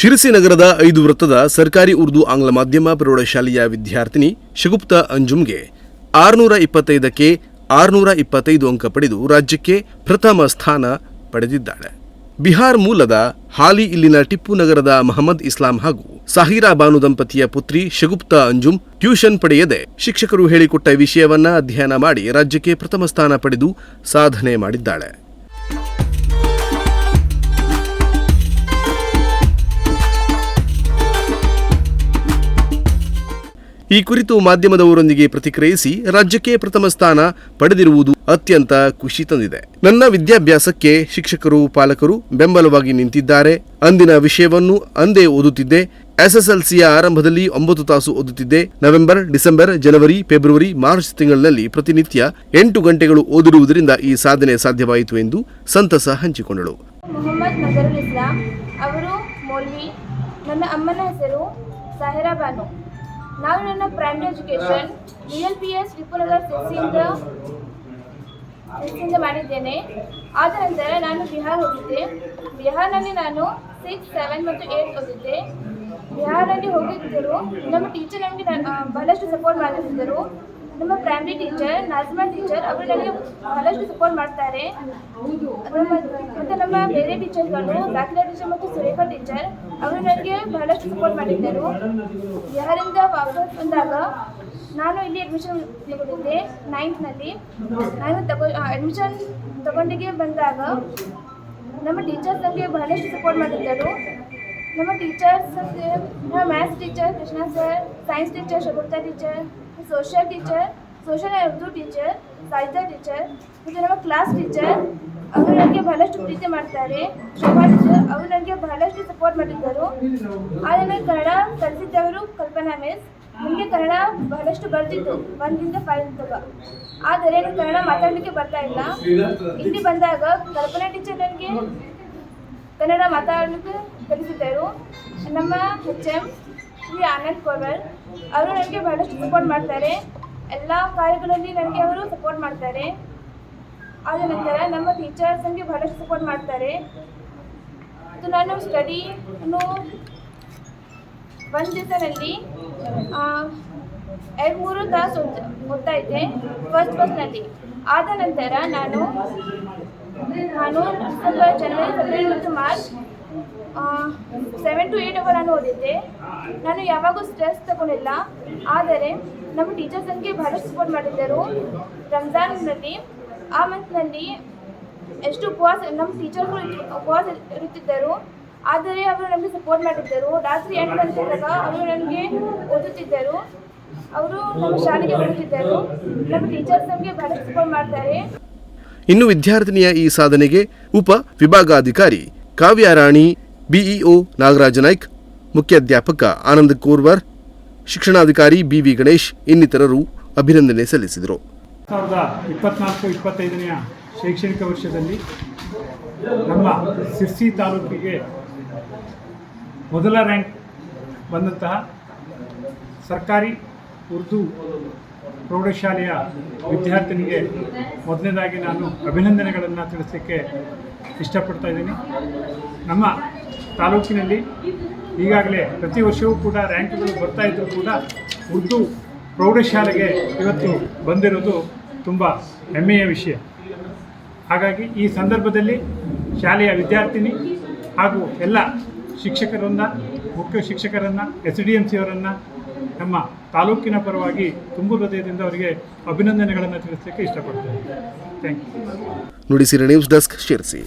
ಶಿರಸಿ ನಗರದ ಐದು ವೃತ್ತದ ಸರ್ಕಾರಿ ಉರ್ದು ಆಂಗ್ಲ ಮಾಧ್ಯಮ ಪ್ರೌಢಶಾಲೆಯ ವಿದ್ಯಾರ್ಥಿನಿ ಶಗುಪ್ತಾ ಅಂಜುಮ್ಗೆ ಆರುನೂರ ಇಪ್ಪತ್ತೈದಕ್ಕೆ ಆರುನೂರ ಇಪ್ಪತ್ತೈದು ಅಂಕ ಪಡೆದು ರಾಜ್ಯಕ್ಕೆ ಪ್ರಥಮ ಸ್ಥಾನ ಪಡೆದಿದ್ದಾಳೆ. ಬಿಹಾರ್ ಮೂಲದ ಹಾಲಿ ಇಲ್ಲಿನ ಟಿಪ್ಪು ನಗರದ ಮಹಮ್ಮದ್ ಇಸ್ಲಾಂ ಹಾಗೂ ಸಾಹಿರಾ ಬಾನು ದಂಪತಿಯ ಪುತ್ರಿ ಶಗುಪ್ತಾ ಅಂಜುಮ್ ಟ್ಯೂಷನ್ ಪಡೆಯದೆ ಶಿಕ್ಷಕರು ಹೇಳಿಕೊಟ್ಟ ವಿಷಯವನ್ನ ಅಧ್ಯಯನ ಮಾಡಿ ರಾಜ್ಯಕ್ಕೆ ಪ್ರಥಮ ಸ್ಥಾನ ಪಡೆದು ಸಾಧನೆ ಮಾಡಿದ್ದಾಳೆ. ಈ ಕುರಿತು ಮಾಧ್ಯಮದವರೊಂದಿಗೆ ಪ್ರತಿಕ್ರಿಯಿಸಿ ರಾಜ್ಯಕ್ಕೆ ಪ್ರಥಮ ಸ್ಥಾನ ಪಡೆದಿರುವುದು ಅತ್ಯಂತ ಖುಷಿ ತಂದಿದೆ. ನನ್ನ ವಿದ್ಯಾಭ್ಯಾಸಕ್ಕೆ ಶಿಕ್ಷಕರು, ಪಾಲಕರು ಬೆಂಬಲವಾಗಿ ನಿಂತಿದ್ದಾರೆ. ಅಂದಿನ ವಿಷಯವನ್ನು ಅಂದೇ ಓದುತ್ತಿದ್ದೆ. ಎಸ್ಎಸ್ಎಲ್ಸಿಯ ಆರಂಭದಲ್ಲಿ ಒಂಬತ್ತು ತಾಸು ಓದುತ್ತಿದ್ದೆ. ನವೆಂಬರ್, ಡಿಸೆಂಬರ್, ಜನವರಿ, ಫೆಬ್ರವರಿ, ಮಾರ್ಚ್ ತಿಂಗಳಿನಲ್ಲಿ ಪ್ರತಿನಿತ್ಯ ಎಂಟು ಗಂಟೆಗಳು ಓದಿರುವುದರಿಂದ ಈ ಸಾಧನೆ ಸಾಧ್ಯವಾಯಿತು ಎಂದು ಸಂತಸ ಹಂಚಿಕೊಂಡಳು. ಮೊಹಮ್ಮದ್ ಅವರು ನನ್ನ ಅಮ್ಮನ ಹೆಸರು ನಾನು ನನ್ನ primary education L P S Tippunagar ಸಿಕ್ಸಿಂದ ಸಿಕ್ಸಿಂದ ಮಾಡಿದ್ದೇನೆ. ಆದ ನಂತರ ನಾನು ಬಿಹಾರ್ ಹೋಗಿದ್ದೆ. ಬಿಹಾರ್ನಲ್ಲಿ ನಾನು ಸಿಕ್ಸ್ ಸೆವೆನ್ ಮತ್ತು ಏಯ್ಟ್ ಓದಿದ್ದೆ. ಬಿಹಾರ್ನಲ್ಲಿ ಹೋಗಿದ್ದರು. ನಮ್ಮ ಟೀಚರ್ ನಮಗೆ ಬಹಳಷ್ಟು ಸಪೋರ್ಟ್ ಮಾಡುತ್ತಿದ್ದರು ನಮ್ಮ ಪ್ರೈಮರಿ ಟೀಚರ್ ನಾಜ್ಮಾ ಟೀಚರ್ ಅವರು ನನಗೆ ಬಹಳಷ್ಟು ಸಪೋರ್ಟ್ ಮಾಡ್ತಾರೆ. ಬೇರೆ ಟೀಚರ್ಗಳು, ದಾಖಲೆ ಟೀಚರ್ ಮತ್ತು ಸುರೇಖಾ ಟೀಚರ್, ಅವರು ನನಗೆ ಬಹಳಷ್ಟು ಸಪೋರ್ಟ್ ಮಾಡಿದ್ದರು. ಯಾರಿಂದ ವಾಪಸ್ ಬಂದಾಗ ನಾನು ಇಲ್ಲಿ ಅಡ್ಮಿಷನ್ ತಗೊಂಡಿದ್ದೆ ನೈನ್ತ್ನಲ್ಲಿ ನಾನು ತಗೋ ಅಡ್ಮಿಷನ್ ತಗೊಂಡಿಗೆ ಬಂದಾಗ ನಮ್ಮ ಟೀಚರ್ಸ್ ನನಗೆ ಬಹಳಷ್ಟು ಸಪೋರ್ಟ್ ಮಾಡಿದ್ದರು. ನಮ್ಮ ಟೀಚರ್ಸ್ ನಮ್ಮ maths teacher Krishna sir science teacher Shagufta teacher social teacher social Urdu teacher ಸಾಹಿತ್ಯ ಟೀಚರ್ ಮತ್ತು ನಮ್ಮ ಕ್ಲಾಸ್ ಟೀಚರ್ ಅವರು ನನಗೆ ಬಹಳಷ್ಟು ಪ್ರೀತಿ ಮಾಡ್ತಾರೆ. ಶೋಭಾ ಟೀಚರ್ ಅವರು ನನಗೆ ಬಹಳಷ್ಟು ಸಪೋರ್ಟ್ ಮಾಡಿದ್ದರು. ಆದರೆ ಕನ್ನಡ ಕಲಿಸಿದ್ದವರು ಕಲ್ಪನಾ ಮಿಸ್. ನನಗೆ ಕನ್ನಡ ಬಹಳಷ್ಟು ಬರ್ತಿತ್ತು. ಒಂದಿಂದ ಫೈವ್ ತಗ ಆದರೆ ನನಗೆ ಕನ್ನಡ ಮಾತಾಡಲಿಕ್ಕೆ ಬರ್ತಾ ಇಲ್ಲ. ಇಲ್ಲಿ ಬಂದಾಗ ಕಲ್ಪನಾ ಟೀಚರ್ ನನಗೆ ಕನ್ನಡ ಮಾತಾಡಲಿಕ್ಕೆ ಕಲಿಸಿದ್ದರು. ನಮ್ಮ ಹೆಚ್ ಎಂ ಶ್ರೀ ಆನಂದ್ ಕೋವರ್ ಅವರು ನನಗೆ ಬಹಳಷ್ಟು ಸಪೋರ್ಟ್ ಮಾಡ್ತಾರೆ. ಎಲ್ಲ ಕಾರ್ಯಗಳಲ್ಲಿ ನನಗೆ ಅವರು ಸಪೋರ್ಟ್ ಮಾಡ್ತಾರೆ. ಆದ ನಂತರ ನಮ್ಮ ಟೀಚರ್ಸ್ ನನಗೆ ಬಹಳಷ್ಟು ಸಪೋರ್ಟ್ ಮಾಡ್ತಾರೆ. ಮತ್ತು ನಾನು ಸ್ಟಡಿನು ಒಂದು ದಿವಸದಲ್ಲಿ ಎರಡು ಮೂರು ತಾಸು ಓದ್ ಓದ್ತಾ ಇದ್ದೆ ಫಸ್ಟ್ ಫಸ್ಟ್ನಲ್ಲಿ ಆದ ನಂತರ ನಾನು ನಾನು ಡಿಸೆಂಬರ್ ಜನವರಿ ಫೆಬ್ರವರಿ ಮತ್ತು March seven to eight hour ನಾನು ಓದಿದ್ದೆ. ನಾನು ಯಾವಾಗೂ ಸ್ಟ್ರೆಸ್ ತಗೊಂಡಿಲ್ಲ ಆದರೆ ನಮ್ಮ ಟೀಚರ್ಸ್ ನನಗೆ ಬಹಳಷ್ಟು ಸಪೋರ್ಟ್ ಮಾಡಿದ್ದರು. ರಂಜಾನ್ನಲ್ಲಿ ಆ ಮಂತ್ನಲ್ಲಿ ಎಷ್ಟು ಉಪವಾಸ, ನಮ್ಮ ಟೀಚರ್ಗಳು ಉಪವಾಸ ಇರುತ್ತಿದ್ದರು, ಆದರೆ ಅವರು ನಮಗೆ ಸಪೋರ್ಟ್ ಮಾಡಿದ್ದರು. ರಾತ್ರಿ ಎಂಟು ಗಂಟೆದಾಗ ಅವರು ನನಗೆ ಓದುತ್ತಿದ್ದರು. ಅವರು ನಮ್ಮ ಶಾಲೆಗೆ ಬರುತ್ತಿದ್ದರು ನಮ್ಮ ಟೀಚರ್ಸ್ ನಮಗೆ ಬಹಳ ಸಪೋರ್ಟ್ ಮಾಡ್ತಾರೆ. ಇನ್ನು ವಿದ್ಯಾರ್ಥಿನಿಯ ಈ ಸಾಧನೆಗೆ ಉಪ ವಿಭಾಗಾಧಿಕಾರಿ ಕಾವ್ಯಾರಾಣಿ ಬಿಇಒ ನಾಗರಾಜ ನಾಯ್ಕ್ ಮುಖ್ಯಾಧ್ಯಾಪಕ ಆನಂದ್ ಕೋರ್ವರ್, ಶಿಕ್ಷಣಾಧಿಕಾರಿ ಬಿವಿ ಗಣೇಶ್ ಇನ್ನಿತರರು ಅಭಿನಂದನೆ ಸಲ್ಲಿಸಿದರು. ಸಾವಿರದ ಇಪ್ಪತ್ನಾಲ್ಕು, ಇಪ್ಪತ್ತೈದನೆಯ ಶೈಕ್ಷಣಿಕ ವರ್ಷದಲ್ಲಿ ನಮ್ಮ ಸಿರ್ಸಿ ತಾಲೂಕಿಗೆ ಮೊದಲ ರ್ಯಾಂಕ್ ಬಂದಂತಹ ಸರ್ಕಾರಿ ಉರ್ದು ಪ್ರೌಢಶಾಲೆಯ ವಿದ್ಯಾರ್ಥಿನಿಗೆ ಮೊದಲನೇದಾಗಿ ನಾನು ಅಭಿನಂದನೆಗಳನ್ನು ತಿಳಿಸಲಿಕ್ಕೆ ಇಷ್ಟಪಡ್ತಾ ಇದ್ದೀನಿ. ನಮ್ಮ ತಾಲೂಕಿನಲ್ಲಿ ಈಗಾಗಲೇ ಪ್ರತಿ ವರ್ಷವೂ ಕೂಡ ರ್ಯಾಂಕ್ಗಳು ಬರ್ತಾ ಇದ್ದರೂ ಕೂಡ ಉರ್ದು ಪ್ರೌಢಶಾಲೆಗೆ ಇವತ್ತು ಬಂದಿರೋದು ತುಂಬ ಹೆಮ್ಮೆಯ ವಿಷಯ. ಹಾಗಾಗಿ ಈ ಸಂದರ್ಭದಲ್ಲಿ ಶಾಲೆಯ ವಿದ್ಯಾರ್ಥಿನಿ ಹಾಗೂ ಎಲ್ಲ ಶಿಕ್ಷಕರನ್ನು, ಮುಖ್ಯ ಶಿಕ್ಷಕರನ್ನು, ಎಸ್ ಡಿ ಎಂ ಸಿಯವರನ್ನು ನಮ್ಮ ತಾಲೂಕಿನ ಪರವಾಗಿ ತುಂಬು ಹೃದಯದಿಂದ ಅವರಿಗೆ ಅಭಿನಂದನೆಗಳನ್ನು ತಿಳಿಸಲಿಕ್ಕೆ ಇಷ್ಟಪಡ್ತೇನೆ. Thank you Nudisiri news desk Sirsi.